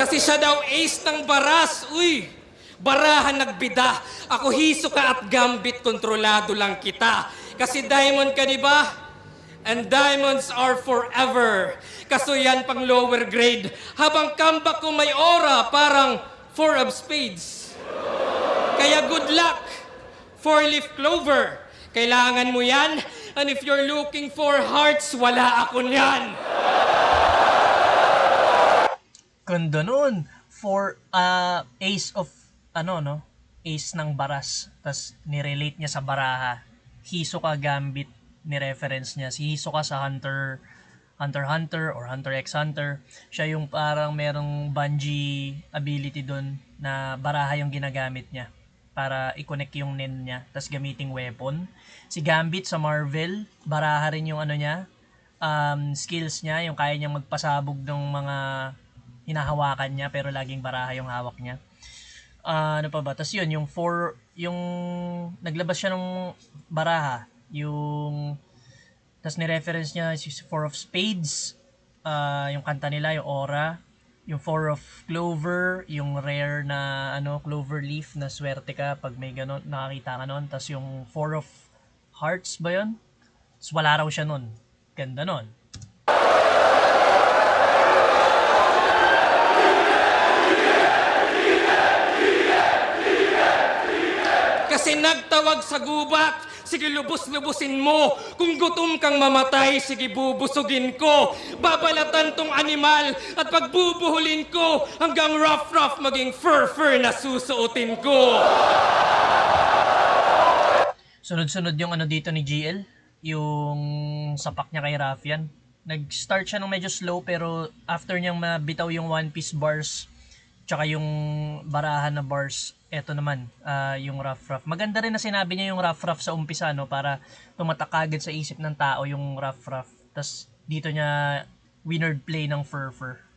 Kasi siya daw ace ng baras. Uy, barahan nagbida. Ako hiso ka at gambit, kontrolado lang kita. Kasi diamond ka, di ba? And diamonds are forever. Kaso yan pang lower grade. Habang comeback ko may aura, parang four of spades. Kaya good luck, four-leaf clover. Kailangan mo yan. And if you're looking for hearts, wala ako niyan. Ganda nun. For uh, ace of, ano no? Ace ng baras. Tapos nirelate niya sa baraha. Hisoka Gambit ni-reference niya. Si Hisoka sa Hunter Hunter Hunter or Hunter x Hunter. Siya yung parang merong bungee ability doon na baraha yung ginagamit niya para i-connect yung nen niya tapos gamiting weapon. Si Gambit sa Marvel, baraha rin yung ano niya, um, skills niya, yung kaya niyang magpasabog ng mga hinahawakan niya pero laging baraha yung hawak niya. Ah, ano pa ba? Tapos yun, yung four, yung naglabas siya ng baraha, yung tapos ni-reference niya si Four of Spades, ah, yung kanta nila, yung Aura, yung Four of Clover, yung rare na ano clover leaf na swerte ka pag may ganon, nakakita ka nun. Tapos yung Four of Hearts ba yun? Tapos wala raw siya nun. Ganda nun. Kasi nagtawag sa gubat, sige lubos-lubusin mo. Kung gutom kang mamatay, sige bubusugin ko. Babalatan tong animal at pagbubuhulin ko hanggang rough-rough maging fur-fur na susuotin ko. Sunod-sunod yung ano dito ni GL, yung sapak niya kay Raffian. Nag-start siya ng medyo slow pero after niyang mabitaw yung One Piece bars tsaka yung barahan na bars, eto naman, ah, yung rough rough. Maganda rin na sinabi niya yung rough rough sa umpisa no para tumatak agad sa isip ng tao yung rough rough. Tapos dito niya winard play ng fur fur.